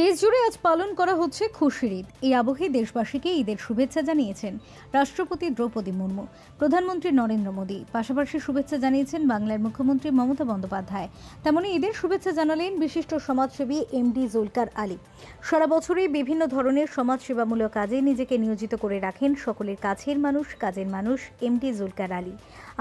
দেশ জুড়ে আজ পালন করা হচ্ছে খুশির ঈদ। এই আবহে দেশবাসীকে ঈদের শুভেচ্ছা জানিয়েছেন রাষ্ট্রপতি দ্রৌপদী মুর্মু, প্রধানমন্ত্রী নরেন্দ্র মোদী। পাশাপাশি শুভেচ্ছা জানিয়েছেন বাংলার মুখ্যমন্ত্রী মমতা বন্দ্যোপাধ্যায়। তেমনি ঈদের শুভেচ্ছা জানালেন বিশিষ্ট সমাজসেবী এমডি জুলকার আলী। সারা বছরই বিভিন্ন ধরনের সমাজসেবামূলক কাজে নিজেকে নিয়োজিত করে রাখেন সকলের কাছের মানুষ, কাজের মানুষ এমডি জুলকার আলী।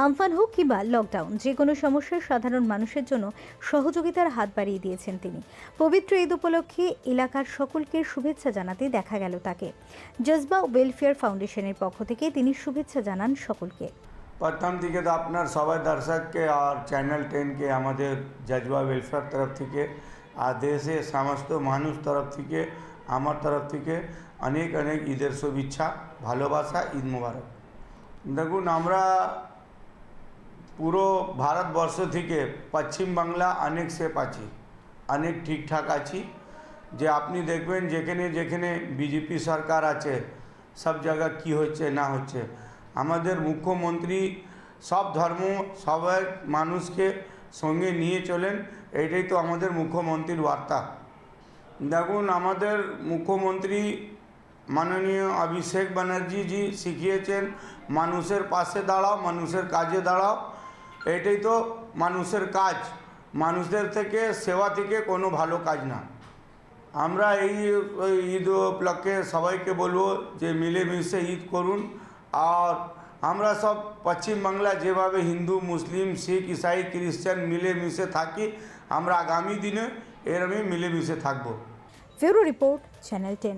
আমফান হোক কিংবা লকডাউন, যে কোনো সমস্যার সাধারণ মানুষের জন্য সহযোগিতার হাত বাড়িয়ে দিয়েছেন তিনি। পবিত্র ঈদ উপলক্ষে এলাকার সকলকে শুভেচ্ছা জানাতে দেখা গেল তাকে। জজবা ওয়েলফেয়ার ফাউন্ডেশনের পক্ষ থেকে তিনি শুভেচ্ছা জানান সকলকে। প্রথম থেকে তো আপনার সবাই দর্শককে আর চ্যানেল টেনকে আমাদের জজবা ওয়েলফেয়ার তরফ থেকে, আর দেশের সমস্ত মানুষ তরফ থেকে, আমার তরফ থেকে অনেক অনেক ঈদের শুভেচ্ছা, ভালোবাসা, ঈদ মুবারক। দেখুন, আমরা পুরো ভারতবর্ষ থেকে পশ্চিম বাংলা অনেক সেফ আছি, অনেক ঠিকঠাক আছি। যে আপনি দেখবেন যেখানে যেখানে বিজেপি সরকার আছে, সব জায়গা কি হচ্ছে, না হচ্ছে। আমাদের মুখ্যমন্ত্রী সব ধর্ম, সবাই মানুষকে সঙ্গে নিয়ে চলেন এটাই তো আমাদের মুখ্যমন্ত্রীর বার্তা। দেখুন, আমাদের মুখ্যমন্ত্রী মাননীয় অভিষেক ব্যানার্জিজি শিখিয়েছেন, মানুষের পাশে দাঁড়াও, মানুষের কাজে দাঁড়াও। এটাই তো মানুষের কাজ। মানুষদের থেকে, সেবা থেকে কোনো ভালো কাজ না। আমরা এই ঈদ উপলক্ষে সবাইকে বলব যে মিলেমিশে ঈদ করুন। আর আমরা সব পশ্চিমবাংলা যেভাবে হিন্দু, মুসলিম, শিখ, ইসাই, খ্রিস্টান মিলেমিশে থাকি, আমরা আগামী দিনে এরমই মিলেমিশে থাকব। ফেরো রিপোর্ট, চ্যানেল টেন।